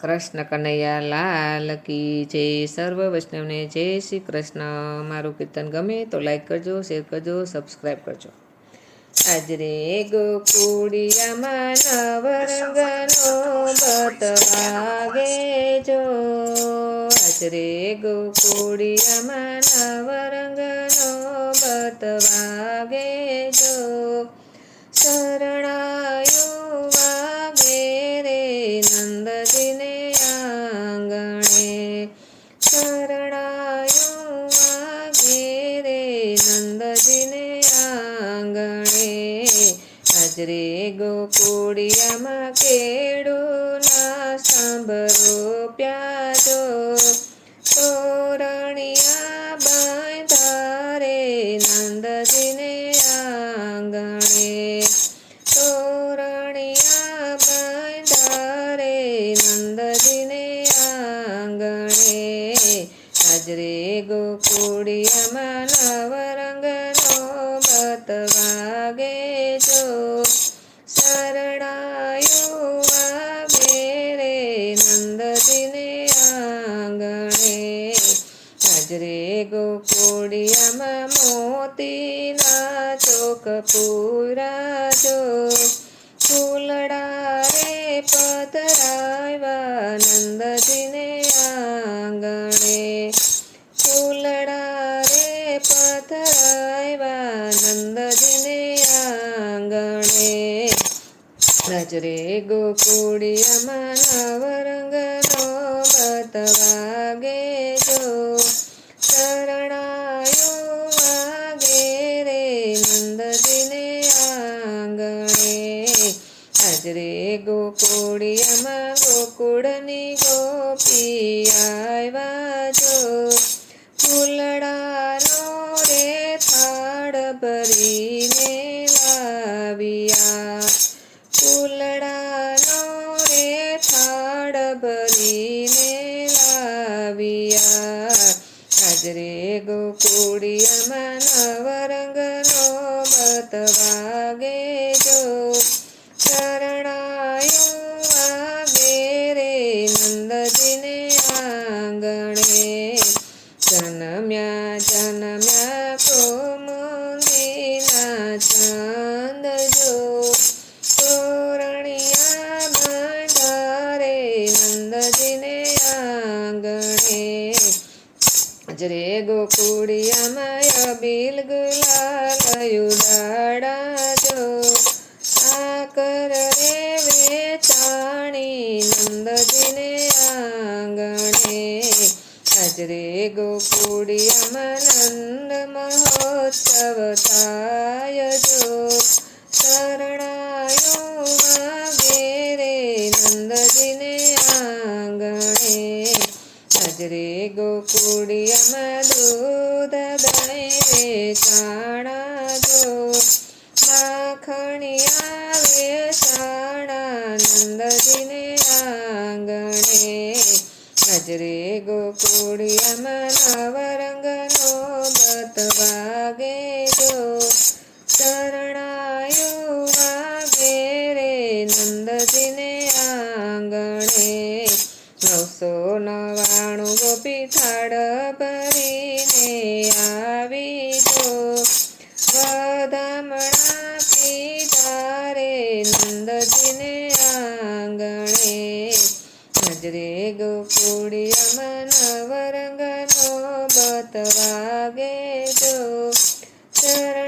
કૃષ્ણ કનૈયા લાલ કી જય સર્વ વૈષ્ણવને જય શ્રી કૃષ્ણ. મારું કીર્તન ગમે તો લાઈક કરજો શેર કરજો સબસ્ક્રાઈબ કરજો. આજરે ગોકુડિયામાં નવરંગનો બતવાગે જો આજરે ગોકુડિયામાં નવરંગનો બતવાગે જો શરણાયો શરણાયો વાગે નંદજીને આંગણે. હાજરે ગોકુડિયામાં કેળુના સાંભળો પ્યાજો. તોરણિયા ગોકુડિયામાં નવરંગનો બત વાગે જો શરણાયો વાગે રે નંદજીને આંગણે હજરે ગોકુડિયામાં મોતીના ચોક પુરાજો ફૂલડા રે પધરાવ્યા નંદજીને આંગણે પધરાવ્યા નંદજીને આંગણે નજરે ગોકુડિયામાં નવરંગનો બત વાગે જો શરણાયો વાગે રે નંદજીને આંગણે હાજરે ગોકુડિયામાં ગોકુળની ગોપી આવ્યા હાજરે ગોકુળિયામાં નવરંગનો મત વાગે જો. શરણાયો આવે રે નંદજીને આંગણે. જનમ્યા જનમ્યા કોમુંદીના ચાંદ જરે ગોકુડિયામાં બિલ ગુલાલ ઉડાડા જો આકર રે વેચાણી નંદજીને આંગણે. હાજરે ગોકુડિયામાં નંદ મહોત્સવ થાય જો શરણાયો વાગે રે નંદજીને આંગણે. હાજરે ગોકુડિયામાં દૂધ દહીં રે ચાણા જો માખણી આવે ચાણા નંદજીને આંગણે. હાજરે ગોકુડિયામાં નવરંગનો બત વાગે જો શરણાયો ગોપી થાળ ભરીને આવી જો વધમણા પીધા રે નંદજીને આંગણે. નજરે ગોકુડિયામાં નવરંગનો બત વાગે જો શરણાયો